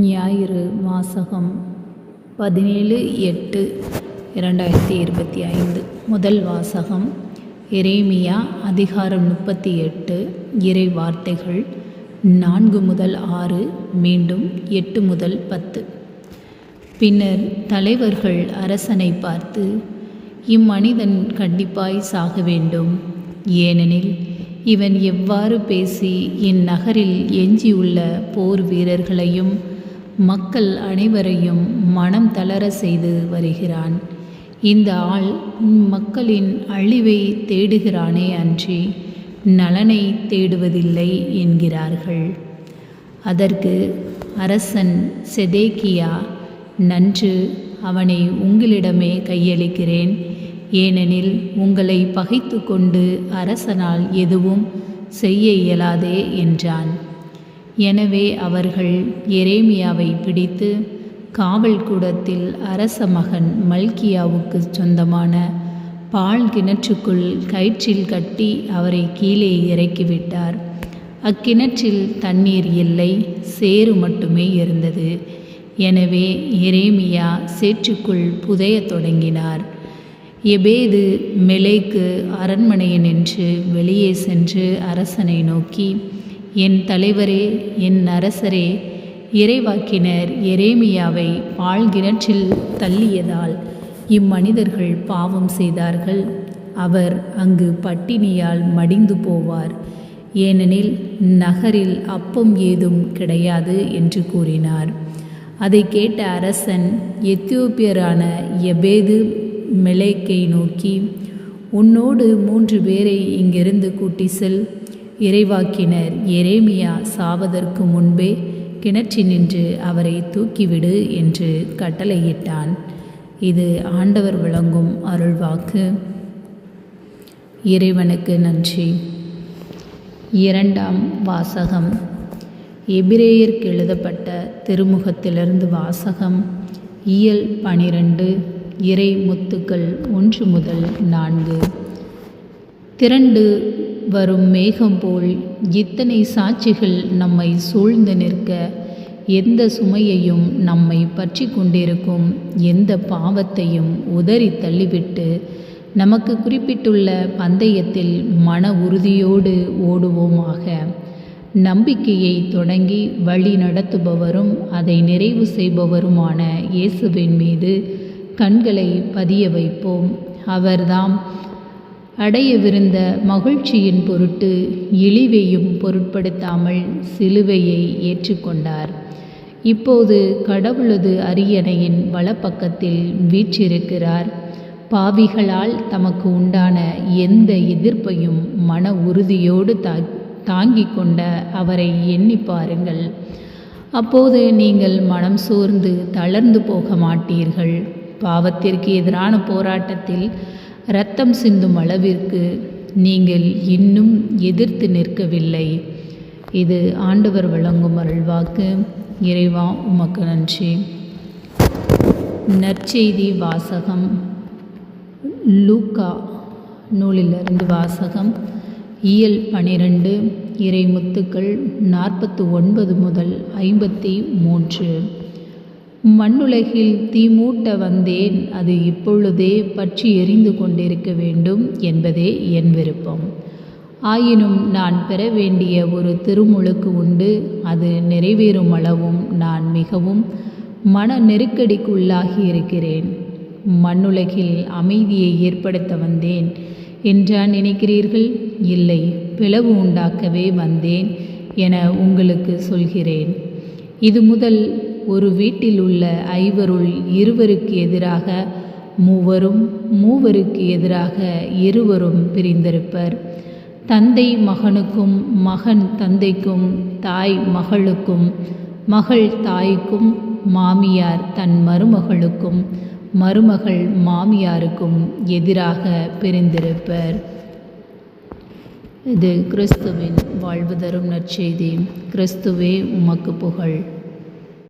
ஞாயிறு வாசகம் பதினேழு எட்டு இரண்டாயிரத்தி இருபத்தி ஐந்து. முதல் வாசகம் எரேமியா அதிகாரம் முப்பத்தி எட்டு. இறை வார்த்தைகள் நான்கு முதல் ஆறு மீண்டும் எட்டு முதல் பத்து. பின்னர் தலைவர்கள் அரசனை பார்த்து இம்மனிதன் கண்டிப்பாய் சாக வேண்டும். ஏனெனில் இவன் எவ்வாறு பேசி இந்நகரில் எஞ்சியுள்ள போர் வீரர்களையும் மக்கள் அனைவரையும் மனம் தளர செய்து வருகிறான். இந்த ஆள் மக்களின் அழிவை தேடுகிறானே அன்றி நலனை தேடுவதில்லை என்கிறார்கள். அதற்கு அரசன் செதேக்கியா நன்று அவனை உங்களிடமே கையளிக்கிறேன். ஏனெனில் உங்களை பகைத்து கொண்டு அரசனால் எதுவும் செய்ய இயலாதே என்றான். எனவே அவர்கள் எரேமியாவை பிடித்து காவல் கூடத்தில் அரச மகன் மல்கியாவுக்கு சொந்தமான பால் கிணற்றுக்குள் கயிற்றில் கட்டி அவரை கீழே இறக்கிவிட்டார். அக்கிணற்றில் தண்ணீர் இல்லை சேறு மட்டுமே இருந்தது. எனவே எரேமியா சேற்றுக்குள் புதைய தொடங்கினார். எபேது மெலேக்கு அரண்மனையை நின்று வெளியே சென்று அரசனை நோக்கி என் தலைவரே என் அரசரே இறைவாக்கினர் எரேமியாவை பாழ்கிணற்றில் தள்ளியதால் இம்மனிதர்கள் பாவம் செய்தார்கள். அவர் அங்கு பட்டினியால் மடிந்து போவார். ஏனெனில் நகரில் அப்பம் ஏதும் கிடையாது என்று கூறினார். அதை கேட்ட அரசன் எத்தியோப்பியரான எபேது மெலேக்கை நோக்கி உன்னோடு மூன்று பேரை இங்கிருந்து கூட்டி செல். இறைவாக்கினர் எரேமியா சாவதற்கு முன்பே கிணற்றினின்று அவரை தூக்கிவிடு என்று கட்டளையிட்டான். இது ஆண்டவர் விளங்கும் அருள்வாக்கு. இறைவனுக்கு நன்றி. இரண்டாம் வாசகம். எபிரேயருக்கு எழுதப்பட்ட திருமுகத்திலிருந்து வாசகம். இயல் பனிரெண்டு இறை முத்துக்கள் ஒன்று முதல் நான்கு. திரண்டு வரும் மேகம் போல் இத்தனை சாட்சிகள் நம்மை சூழ்ந்து நிற்க எந்த சுமையையும் நம்மை பற்றி கொண்டிருக்கும் எந்த பாவத்தையும் உதறி தள்ளிவிட்டு நமக்கு குறிப்பிட்டுள்ள பந்தயத்தில் மன உறுதியோடு ஓடுவோமாக. நம்பிக்கையை தொடங்கி வழி நடத்துபவரும் அதை நிறைவு செய்பவருமான இயேசுவின் மீது கண்களை பதிய வைப்போம். அவர்தாம் அடையவிருந்த மகிழ்ச்சியின் பொருட்டு இழிவையும் பொருட்படுத்தாமல் சிலுவையை ஏற்றுக்கொண்டார். இப்போது கடவுளது அரியணையின் வலப்பக்கத்தில் வீற்றிருக்கிறார். பாவிகளால் தமக்கு உண்டான எந்த எதிர்ப்பையும் மன உறுதியோடு தா தாங்கிக் கொண்ட அவரை எண்ணி பாருங்கள். அப்போது நீங்கள் மனம் சோர்ந்து தளர்ந்து போக மாட்டீர்கள். பாவத்திற்கு எதிரான போராட்டத்தில் இரத்தம் சிந்தும் அளவிற்கு நீங்கள் இன்னும் எதிர்த்து நிற்கவில்லை. இது ஆண்டவர் வழங்கும் அருள்வாக்கு இறைவா உமக்கு நன்றி. நற்செய்தி வாசகம். லூக்கா நூலிலிருந்து வாசகம். இயல் பனிரெண்டு. இறைமுத்துக்கள் நாற்பத்து ஒன்பது முதல் ஐம்பத்தி மூன்று. மண்ணுலகில் தீமூட்ட வந்தேன். அது இப்பொழுதே பற்றி எரிந்து கொண்டிருக்க வேண்டும் என்பதே என் விருப்பம். ஆயினும் நான் பெற வேண்டிய ஒரு திருமுழுக்கு உண்டு. அது நிறைவேறும் அளவும் நான் மிகவும் மன நெருக்கடிக்கு உள்ளாகி இருக்கிறேன். மண்ணுலகில் அமைதியை ஏற்படுத்த வந்தேன். என்றா நினைக்கிறீர்கள்? இல்லை பிளவு உண்டாக்கவே வந்தேன் என உங்களுக்கு சொல்கிறேன். இது முதல் ஒரு வீட்டில் உள்ள ஐவருள் இருவருக்கு எதிராக மூவரும் மூவருக்கு எதிராக இருவரும் பிரிந்திருப்பர். தந்தை மகனுக்கும் மகன் தந்தைக்கும் தாய் மகளுக்கும் மகள் தாய்க்கும் மாமியார் தன் மருமகளுக்கும் மருமகள் மாமியாருக்கும் எதிராக பிரிந்திருப்பர். இது கிறிஸ்துவின் வாழ்வு தரும் நற்செய்தி. கிறிஸ்துவே உமக்கு புகழ்.